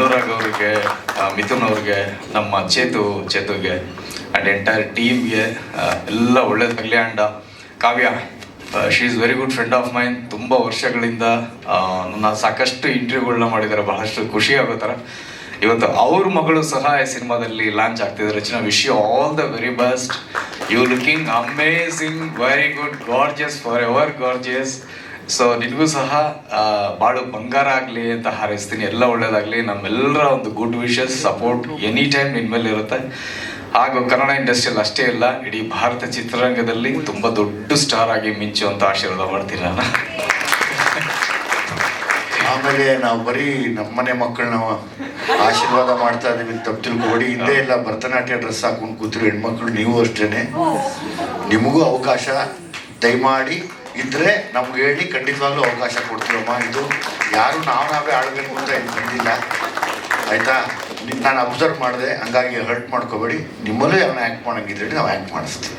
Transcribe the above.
ಅನುರಾಗ್ ಅವ್ರಿಗೆ ಮಿಥುನ್ ಅವ್ರಿಗೆ, ನಮ್ಮ ಚೇತು, ಚೇತುಗೆ ಆ್ಯಂಡ್ ಎಂಟೈರ್ ಟೀಮ್ಗೆ ಎಲ್ಲ ಒಳ್ಳೇದಾಗಲಿ and Kavya she is very good friend of mine ತುಂಬ ವರ್ಷಗಳಿಂದ ನನ್ನ ಸಾಕಷ್ಟು ಇಂಟರ್ವ್ಯೂಗಳನ್ನ ಮಾಡಿದ್ದಾರೆ ಬಹಳಷ್ಟು ಖುಷಿ ಆಗೋ ಥರ. ಇವತ್ತು ಅವ್ರ ಮಗಳು ಸಹ ಈ ಸಿನಿಮಾದಲ್ಲಿ ಲಾಂಚ್ ಆಗ್ತಿದ್ದಾರೆ Rachana wish you all the very best you looking amazing very good gorgeous forever gorgeous so ನಿನಗೂ ಸಹ ಬಾಳು ಬಂಗಾರ ಆಗಲಿ ಅಂತ ಹಾರೈಸ್ತೀನಿ. ಎಲ್ಲ ಒಳ್ಳೇದಾಗಲಿ. ನಮ್ಮೆಲ್ಲರ ಒಂದು good wishes support any time ನಿನ್ನ ಮೇಲೆ ಇರುತ್ತೆ. ಹಾಗೂ ಕನ್ನಡ ಇಂಡಸ್ಟ್ರಿಯಲ್ಲಿ ಅಷ್ಟೇ ಇಲ್ಲ, ಇಡೀ ಭಾರತ ಚಿತ್ರರಂಗದಲ್ಲಿ ತುಂಬ ದೊಡ್ಡ ಸ್ಟಾರ್ ಆಗಿ ಮಿಂಚು ಅಂತ ಆಶೀರ್ವಾದ ಮಾಡ್ತೀನಿ ನಾನು. ಆಮೇಲೆ ನಾವು ಬರೀ ನಮ್ಮನೆ ಮಕ್ಕಳನ್ನ ಆಶೀರ್ವಾದ ಮಾಡ್ತಾ ತಪ್ತಿಲ್ ತಪ್ಪು ತಿಳ್ಕೊಬೇಡಿ. ಹಿಂದೆ ಎಲ್ಲ ಭರತನಾಟ್ಯ ಡ್ರೆಸ್ ಹಾಕೊಂಡು ಕೂತಿರೋ ಹೆಣ್ಮಕ್ಳು ನೀವು ಅಷ್ಟೇನೆ. ನಿಮಗೂ ಅವಕಾಶ. ದಯಮಾಡಿ ಇದ್ರೆ ನಮ್ಗೆ ಹೇಳಿ ಖಂಡಿತವಾಗ್ಲೂ ಅವಕಾಶ ಕೊಡ್ತೀವಮ್ಮ. ಇದು ಯಾರು ನಾವು ನಾವೇ ಆಡಬೇಕು ಅಂತ ಏನು ಬಂದಿಲ್ಲ. ಆಯ್ತಾ? ನಾನು ಅಬ್ಸರ್ವ್ ಮಾಡಿದೆ, ಹಂಗಾಗಿ ಹರ್ಟ್ ಮಾಡ್ಕೋಬೇಡಿ. ನಿಮ್ಮಲ್ಲೂ ಯಾವನ್ನ ಆ್ಯಕ್ಟ್ ಮಾಡೋಂಗಿದ್ರೆ ನಾವು ಆ್ಯಕ್ಟ್ ಮಾಡಿಸ್ತೀವಿ.